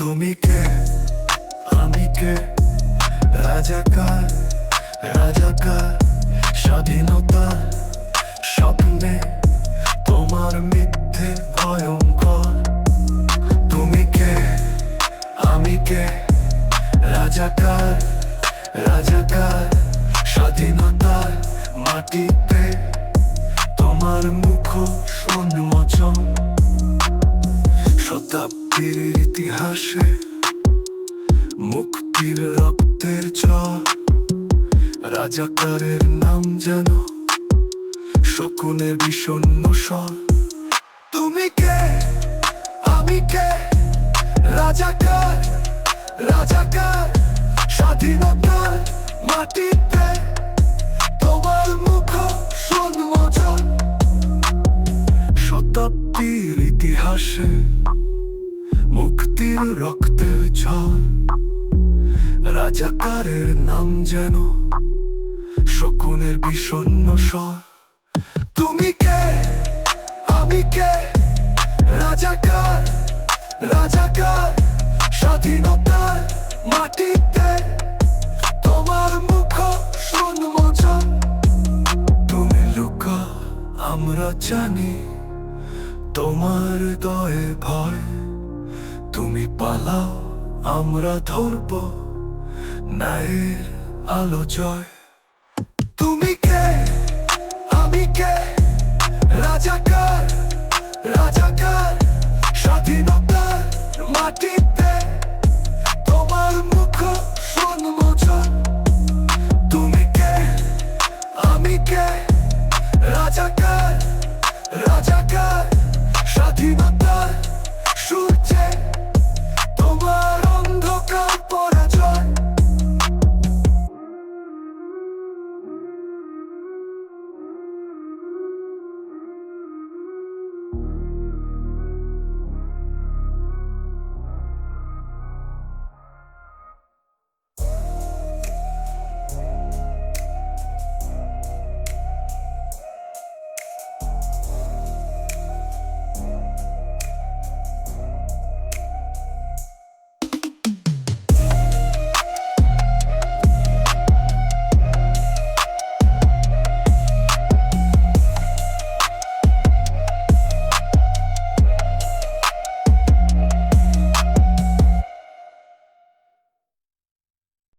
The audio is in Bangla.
তুমি কে? আমি কে? রাজাকার রাজাকার স্বাধীনতা? স্বপ্নে? তোমার মিথ্যে ভয়ঙ্কর। তুমি কে? আমি কে? রাজাকার রাজাকার স্বাধীনতার মাটিতে? তোমার মুখ উন্মোচন শতাব্দীর ইতিহাসে মুক্তির রক্তের চর রাজাকারের নাম যেন শকুনের বিষণ্ণ স্বর। তুমি কে? আমি কে? রাজাকার রাজাকার, স্বাধীনতার মাটিতে তোমার মুখ সন্মোচন শতাব্দীর ইতিহাসে মুক্তির রক্তের ঝড় রাজাকারের নাম যেন শকুনের বিষণ্ণ স্বর। তুমি কে? আমি কে? রাজাকার রাজাকার, স্বাধীনতার মাটিতে তোমার মুখ সন্মোচন তুমি লুকা, আমরা জানি তোমার দয়ে ভয়। তুমি পালাও আমরা ধরব নায়ের আলো জয়।